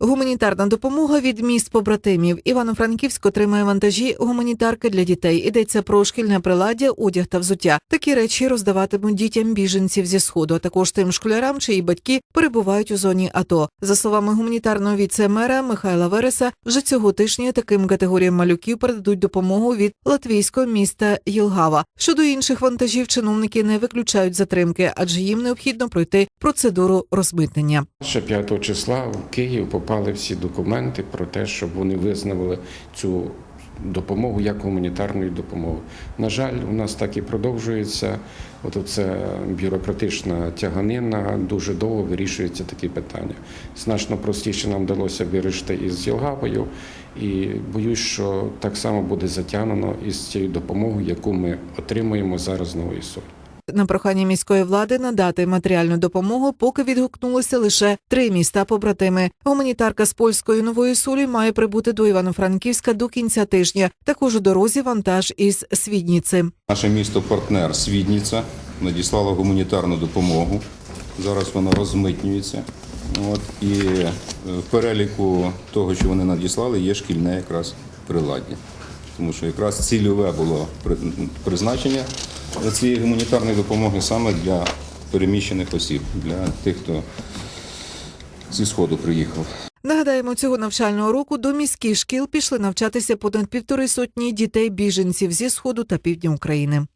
Гуманітарна допомога від міст побратимів. Івано-Франківськ отримає вантажі гуманітарки для дітей. Йдеться про шкільне приладдя, одяг та взуття. Такі речі роздаватимуть дітям біженців зі сходу, а також тим школярам, чиї батьки перебувають у зоні АТО. За словами гуманітарного віце-мера Михайла Вереса, вже цього тижня таким категоріям малюків передадуть допомогу від латвійського міста Єлгава. Щодо інших вантажів, чиновники не виключають затримки, адже їм необхідно пройти процедуру розмитнення. Ще 5 числа в Київ попали всі документи про те, щоб вони визнали цю допомогу як гуманітарною допомогою. На жаль, у нас так і продовжується. От це бюрократична тяганина, дуже довго вирішуються такі питання. Значно простіше нам вдалося вирішити із Єлгавою, і боюсь, що так само буде затягнено із цією допомогою, яку ми отримуємо зараз нової солі. На прохання міської влади надати матеріальну допомогу, поки відгукнулися лише три міста побратими. Гуманітарка з польської нової солі має прибути до Івано-Франківська до кінця тижня. Також у дорозі вантаж із Свідніці. Наше місто-партнер Свідніця надіслало гуманітарну допомогу. Зараз вона розмитнюється. От, і е, в переліку того, що вони надіслали, є шкільне якраз приладдя. Тому що якраз цільове було при- призначення цієї гуманітарної допомоги саме для переміщених осіб, для тих, хто зі Сходу приїхав. Нагадаємо, цього навчального року до міських шкіл пішли навчатися понад півтори сотні дітей біженців зі сходу та півдня України.